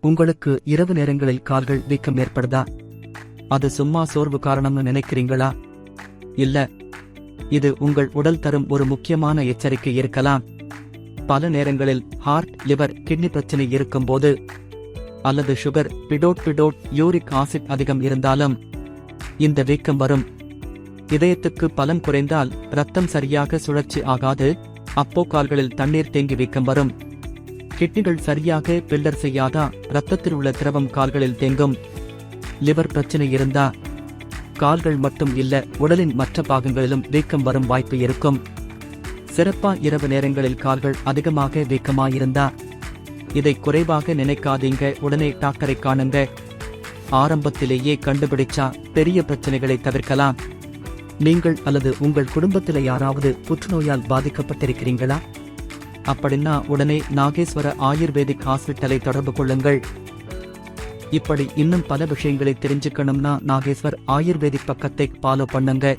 உங்களுக்கு இரவு நேரங்களில் கால்கள் வீக்கம் ஏற்படுதா? அது சும்மா சோர்வு காரணம்னு நினைக்கிறீங்களா? இல்ல. இது உங்கள் உடல் தரும் ஒரு முக்கியமான எச்சரிக்கை இருக்கலாம். பல நேரங்களில் ஹார்ட் லிவர் கிட்னி பிரச்சனை இருக்கும்போது அல்லது சுகர் பிடோட் பிடோட் யூரிக் ஆசிட் அதிகம் இருந்தாலும் இந்த வீக்கம் வரும். இதயத்துக்கு பலம் குறைந்தால் ரத்தம் சரியாக சுழற்சி ஆகாது. அப்போ கால்களில் தண்ணீர் தேங்கி வீக்கம் வரும். கிட்னிகள் சரியாக பில்லர் செய்யாதா? ரத்தத்தில் உள்ள திரவம் கால்களில் தேங்கும். லிவர் பிரச்சனை இருந்தா? கால்கள் மட்டும் இல்ல உடலின் மற்ற பாகங்களிலும் வீக்கம் வரும் வாய்ப்பு இருக்கும். சிறப்பா இரவு நேரங்களில் கால்கள் அதிகமாக வீக்கமாயிருந்தா? இதை குறைவாக நினைக்காதீங்க உடனே டாக்டரை காணுங்க. ஆரம்பத்திலேயே கண்டுபிடிச்சா பெரிய பிரச்சனைகளை தவிர்க்கலாம். நீங்கள் அல்லது உங்கள் குடும்பத்தில் யாராவது புற்றுநோயால் பாதிக்கப்பட்டிருக்கிறீங்களா அப்படின்னா உடனே நாகேஸ்வர ஆயுர்வேதிக் ஹாஸ்பிட்டலை தொடர்பு கொள்ளுங்கள். இப்படி இன்னும் பல விஷயங்களை தெரிஞ்சுக்கணும்னா நாகேஸ்வர் ஆயுர்வேதிக் பக்கத்தை ஃபாலோ பண்ணுங்க.